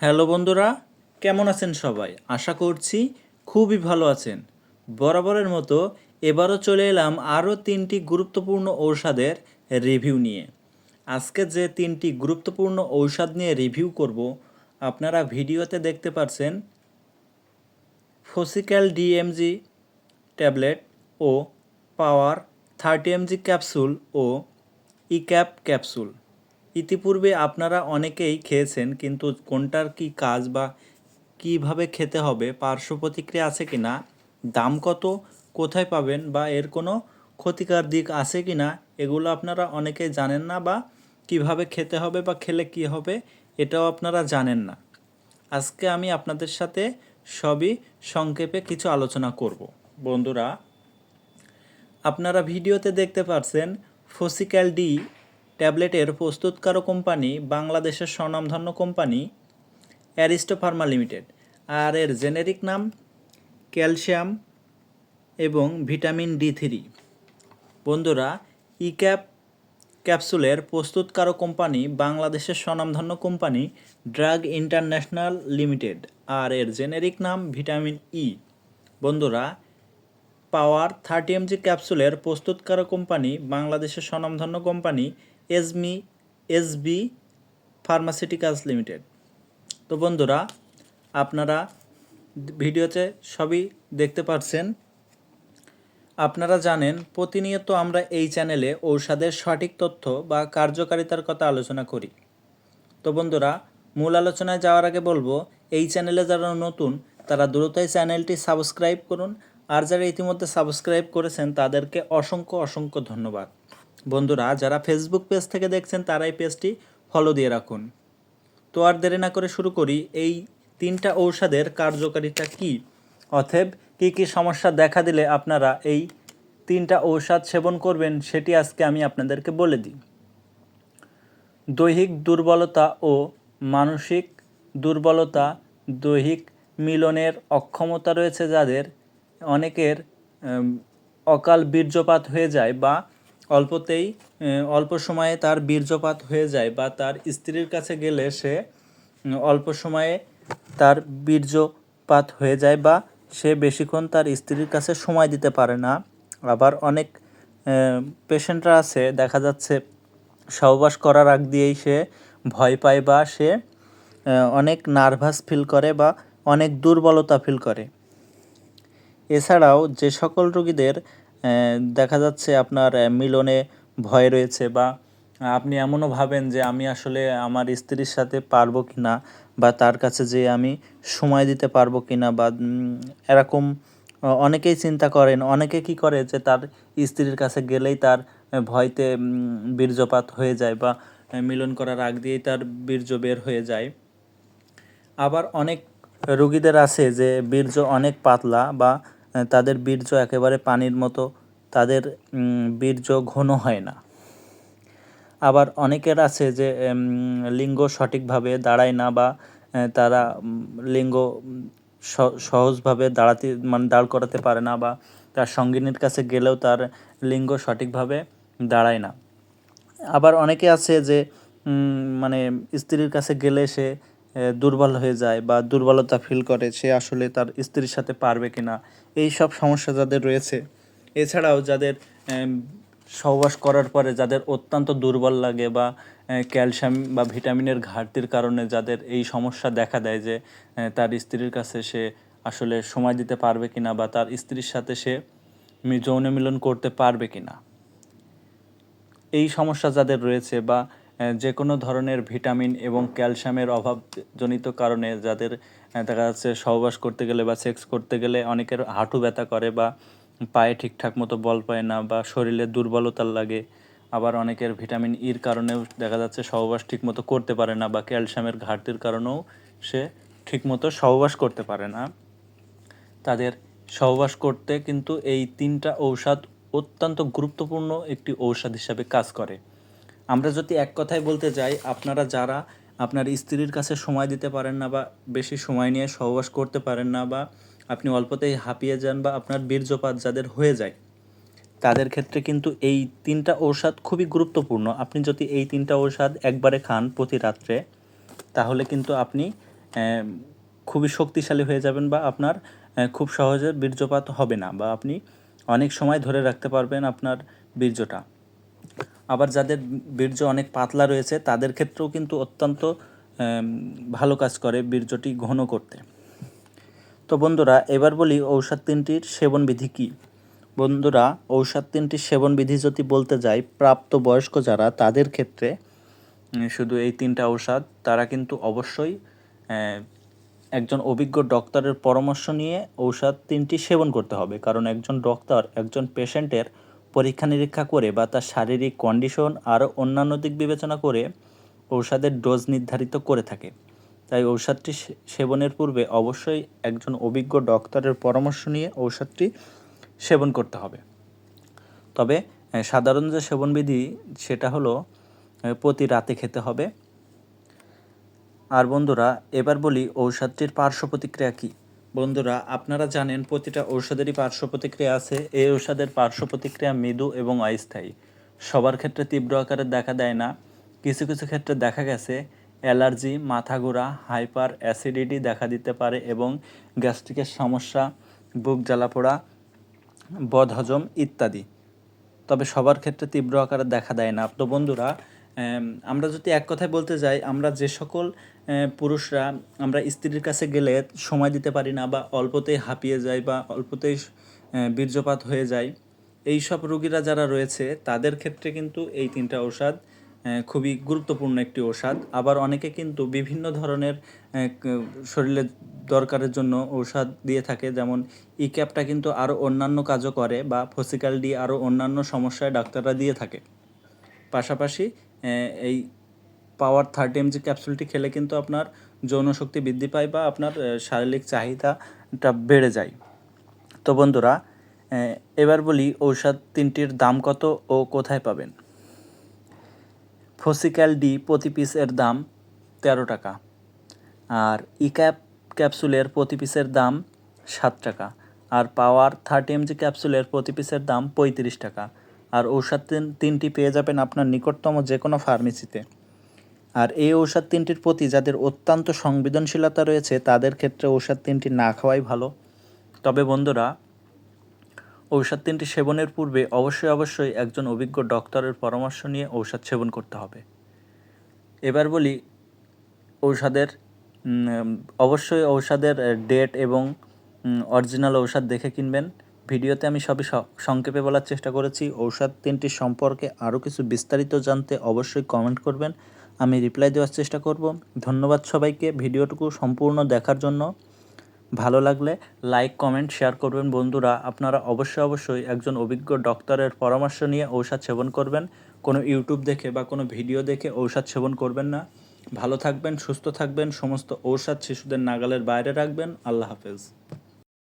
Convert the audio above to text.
Hello বন্ধুরা, কেমন আছেন সবাই? আশা করছি খুবই ভালো আছেন। বরাবরের মতো এবারও চলে এলাম আরও তিনটি গুরুত্বপূর্ণ ঔষধের রিভিউ নিয়ে। আজকে যে তিনটি গুরুত্বপূর্ণ ঔষধ নিয়ে রিভিউ করব, আপনারা ভিডিওতে দেখতে পাচ্ছেন ফসিক্যাল ডিএমজি ট্যাবলেট ও পাওয়ার থার্টি এমজি ক্যাপসুল ও ইক্যাপ ক্যাপসুল। ইতিপূর্বে আপনারা অনেকেই খেয়েছেন, কিন্তু কোনটার কি কাজ বা কীভাবে খেতে হবে, পার্শ্ব প্রতিক্রিয়া আছে কি না দাম কত, কোথায় পাবেন বা এর কোনো ক্ষতিকার দিক আছে কি না এগুলো আপনারা অনেকেই জানেন না বা কীভাবে খেতে হবে বা খেলে কি হবে, এটাও আপনারা জানেন না। আজকে আমি আপনাদের সাথে সবই সংক্ষেপে কিছু আলোচনা করব। বন্ধুরা, আপনারা ভিডিওতে দেখতে পাচ্ছেন ফসিক্যাল ডি ট্যাবলেটের প্রস্তুতকারক কোম্পানি বাংলাদেশের স্বনামধন্য কোম্পানি অ্যারিস্টো ফার্মা লিমিটেড। আর এর জেনেরিক নাম ক্যালসিয়াম এবং ভিটামিন ডি থ্রি। বন্ধুরা, ইক্যাপ ক্যাপসুলের প্রস্তুতকারক কোম্পানি বাংলাদেশের স্বনামধন্য কোম্পানি ড্রাগ ইন্টারন্যাশনাল লিমিটেড। আর এর জেনেরিক নাম ভিটামিন ই। বন্ধুরা, পাওয়ার থার্টি এমজি ক্যাপসুলের প্রস্তুতকারক কোম্পানি বাংলাদেশের স্বনামধন্য কোম্পানি এসমি, এসবি ফার্মাসিউটিক্যালস লিমিটেড। তো বন্ধুরা, আপনারা ভিডিওতে সবই দেখতে পাচ্ছেন আপনারা জানেন, প্রতিনিয়ত আমরা এই চ্যানেলে ঔষধের সঠিক তথ্য বা কার্যকারিতার কথা আলোচনা করি। তো বন্ধুরা, মূল আলোচনায় যাওয়ার আগে বলব, এই চ্যানেলে যারা নতুন, তারা দ্রুতই চ্যানেলটি সাবস্ক্রাইব করুন। আর যারা ইতিমধ্যে সাবস্ক্রাইব করেছেন, তাদেরকে অসংখ্য অসংখ্য ধন্যবাদ। বন্ধুরা, যারা ফেসবুক পেজ থেকে দেখছেন তারা এই পেজটি ফলো দিয়ে রাখুন। তো আর দেরি না করে শুরু করি, এই তিনটা ঔষধের কার্যকারিতা কি? অথব কি কি সমস্যা দেখা দিলে আপনারা এই তিনটা ঔষধ সেবন করবেন, সেটি আজকে আমি আপনাদেরকে বলে দিই। দৈহিক দুর্বলতা ও মানসিক দুর্বলতা, দৈহিক মিলনের অক্ষমতা রয়েছে যাদের, অনেকের অকাল বীর্যপাত হয়ে যায় বা অল্পতেই অল্প সময়ে তার বীর্যপাত হয়ে যায় বা তার স্ত্রীর কাছে গেলে সে অল্প সময়ে তার বীর্যপাত হয়ে যায় বা সে বেশিক্ষণ তার স্ত্রীর কাছে সময় দিতে পারে না। আবার অনেক পেশেন্টরা আছে, দেখা যাচ্ছে সহবাস করার আগ দিয়েই সে ভয় পায় বা সে অনেক নার্ভাস ফিল করে বা অনেক দুর্বলতা ফিল করে। এছাড়াও যে সকল রোগীদের দেখা যাচ্ছে আপনার মিলনে ভয় রয়েছে বা আপনি এমনও ভাবেন যে আমি আসলে আমার স্ত্রীর সাথে পারব কি না বা তার কাছে যে আমি সময় দিতে পারব কি না বা এরকম অনেকেই চিন্তা করেন। অনেকে কি করে যে তার স্ত্রীর কাছে গেলেই তার ভয়তে বীর্যপাত হয়ে যায় বা মিলন করার আগ দিয়েই তার বীর্য বের হয়ে যায়। আবার অনেক রুগীদের আছে যে বীর্য অনেক পাতলা বা তাদের বীর্য একেবারে পানির মতো, তাদের বীর্য ঘন হয় না। আবার অনেকের আছে যে লিঙ্গ সঠিকভাবে দাঁড়ায় না বা তারা লিঙ্গ সহজভাবে দাঁড়াতে মানে দাঁড় করাতে পারে না বা তার সঙ্গিনীর কাছে গেলেও তার লিঙ্গ সঠিকভাবে দাঁড়ায় না। আবার অনেকে আছে যে মানে স্ত্রীর কাছে গেলে সে দুর্বল হয়ে যায় বা দুর্বলতা ফিল করে সে আসলে তার স্ত্রীর সাথে পারবে কিনা। এই সব সমস্যা যাদের রয়েছে, এছাড়াও যাদের সহবাস করার পরে যাদের অত্যন্ত দুর্বল লাগে বা ক্যালসিয়াম বা ভিটামিনের ঘাটতির কারণে যাদের এই সমস্যা দেখা দেয় যে তার স্ত্রীর কাছে সে আসলে সময় দিতে পারবে কি না বা তার স্ত্রীর সাথে সে যৌন মিলন করতে পারবে কি না এই সমস্যা যাদের রয়েছে বা যে কোনো ধরনের ভিটামিন এবং ক্যালসিয়ামের অভাবজনিত কারণে যাদের দেখা যাচ্ছে সহবাস করতে গেলে বা সেক্স করতে গেলে অনেকের হাঁটু ব্যথা করে বা পায়ে ঠিকঠাক মতো বল পায় না বা শরীরে দুর্বলতা লাগে। আবার অনেকের ভিটামিন ইর কারণেও দেখা যাচ্ছে সহবাস ঠিকমতো করতে পারে না বা ক্যালসিয়ামের ঘাটতির কারণেও সে ঠিকমতো সহবাস করতে পারে না। তাদের সহবাস করতে কিন্তু এই তিনটা ঔষধ অত্যন্ত গুরুত্বপূর্ণ একটি ঔষধ হিসাবে কাজ করে। আমরা যদি এক কথায় বলতে যাই, আপনারা যারা আপনার স্ত্রীর কাছে সময় দিতে পারেন না বা বেশি সময় নিয়ে সহবাস করতে পারেন না বা আপনি অল্পতেই হাঁপিয়ে যান বা আপনার বীর্যপাত যাদের হয়ে যায়, তাদের ক্ষেত্রে কিন্তু এই তিনটা ঔষধ খুবই গুরুত্বপূর্ণ। আপনি যদি এই তিনটা ঔষধ একবারে খান প্রতি রাত্রে, তাহলে কিন্তু আপনি খুবই শক্তিশালী হয়ে যাবেন বা আপনার খুব সহজে বীর্যপাত হবে না বা আপনি অনেক সময় ধরে রাখতে পারবেন আপনার বীর্যটা। আবার যাদের বীর্য অনেক পাতলা রয়েছে, তাদের ক্ষেত্রেও কিন্তু অত্যন্ত ভালো কাজ করে বীর্যটি ঘন করতে। তো বন্ধুরা, এবার বলি ঔষধ তিনটির সেবন বিধি কী? বন্ধুরা, ঔষধ তিনটির সেবন বিধি যদি বলতে যাই, প্রাপ্ত বয়স্ক যারা, তাদের ক্ষেত্রে শুধু এই তিনটা ঔষধ, তারা কিন্তু অবশ্যই একজন অভিজ্ঞ ডক্টরের পরামর্শ নিয়ে ঔষধ তিনটি সেবন করতে হবে। কারণ একজন ডক্টর, একজন পেশেন্টের পরীক্ষা নিরীক্ষা করে বা তার শারীরিক কন্ডিশন আর অন্যান্য দিক বিবেচনা করে ঔষধের ডোজ নির্ধারিত করে থাকে। তাই ঔষধটি সেবনের পূর্বে অবশ্যই একজন অভিজ্ঞ ডক্টরের পরামর্শ নিয়ে ঔষধটি সেবন করতে হবে। তবে সাধারণ যে সেবনবিধি, সেটা হলো প্রতি রাতে খেতে হবে। আর বন্ধুরা, এবার বলি ঔষধটির পার্শ্ব প্রতিক্রিয়া কী? বন্ধুরা, আপনারা জানেন প্রতিটা ঔষধেরই পার্শ্ব প্রতিক্রিয়া আছে। এই ঔষধের পার্শ্ব প্রতিক্রিয়া মৃদু এবং অস্থায়ী। সবার ক্ষেত্রে তীব্র আকারে দেখা দেয় না। কিছু কিছু ক্ষেত্রে দেখা গেছে, অ্যালার্জি, মাথা ঘোরা, হাইপার অ্যাসিডিটি দেখা দিতে পারে এবং গ্যাস্ট্রিকের সমস্যা, বুক জ্বালাপোড়া বদহজম ইত্যাদি। তবে সবার ক্ষেত্রে তীব্র আকারে দেখা দেয় না। তো বন্ধুরা আমরা যদি এক কথায় বলতে যাই, আমরা যে সকল পুরুষরা আমরা স্ত্রীর কাছে গেলে সময় দিতে পারি না বা অল্পতেই হাঁপিয়ে যায় বা অল্পতেই বীর্যপাত হয়ে যায় এই সব রোগীরা যারা রয়েছে, তাদের ক্ষেত্রে কিন্তু এই তিনটা ঔষধ খুবই গুরুত্বপূর্ণ একটি ঔষধ। আবার অনেকে কিন্তু বিভিন্ন ধরনের শরীরের দরকারের জন্য ঔষধ দিয়ে থাকে, যেমন ই ক্যাপটা কিন্তু আরও অন্যান্য কাজও করে বা ফসিক্যাল ডি আরও অন্যান্য সমস্যায় ডাক্তাররা দিয়ে থাকে। পাশাপাশি এই পাওয়ার থার্টি এমজি ক্যাপসুলটি খেলে কিন্তু আপনার যৌন শক্তি বৃদ্ধি পায় বা আপনার শারীরিক চাহিদাটা বেড়ে যায়। তো বন্ধুরা এবার বলি ঔষধ তিনটির দাম কত ও কোথায় পাবেন? ফসিক্যাল ডি প্রতি পিসের দাম তেরো টাকা আর ইক্যাপ ক্যাপসুলের প্রতি পিসের দাম সাত টাকা আর পাওয়ার থার্টি এমজি ক্যাপসুলের প্রতি পিসের দাম পঁয়ত্রিশ টাকা। আর ঔষধ তিন তিনটি পেয়ে যাবেন আপনার নিকটতম যে কোনো ফার্মেসিতে। আর এই ঔষধ তিনটির প্রতি যাদের অত্যন্ত সংবেদনশীলতা রয়েছে, তাদের ক্ষেত্রে ঔষধ তিনটি না খাওয়াই ভালো। তবে বন্ধুরা, ঔষধ তিনটি সেবনের পূর্বে অবশ্যই অবশ্যই একজন অভিজ্ঞ ডক্টরের পরামর্শ নিয়ে ঔষধ সেবন করতে হবে। এবার বলি, ঔষধের অবশ্যই ঔষধের ডেট এবং অরিজিনাল ঔষধ দেখে কিনবেন। ভিডিওতে আমি সবই সংক্ষেপে বলার চেষ্টা করেছি। ঔষধ তিনটি সম্পর্কে আরও কিছু বিস্তারিত জানতে অবশ্যই কমেন্ট করবেন। আমি রিপ্লাই দেওয়ার চেষ্টা করব। ধন্যবাদ সবাইকে ভিডিওটুকু সম্পূর্ণ দেখার জন্য। ভালো লাগলে লাইক, কমেন্ট, শেয়ার করবেন বন্ধুরা। আপনারা অবশ্যই অবশ্যই একজন অভিজ্ঞ ডক্টরের পরামর্শ নিয়ে ঔষধ সেবন করবেন। কোনো ইউটিউব দেখে বা কোনো ভিডিও দেখে ঔষধ সেবন করবেন না। ভালো থাকবেন, সুস্থ থাকবেন। সমস্ত ঔষধ শিশুদের নাগালের বাইরে রাখবেন। আল্লাহ হাফেজ।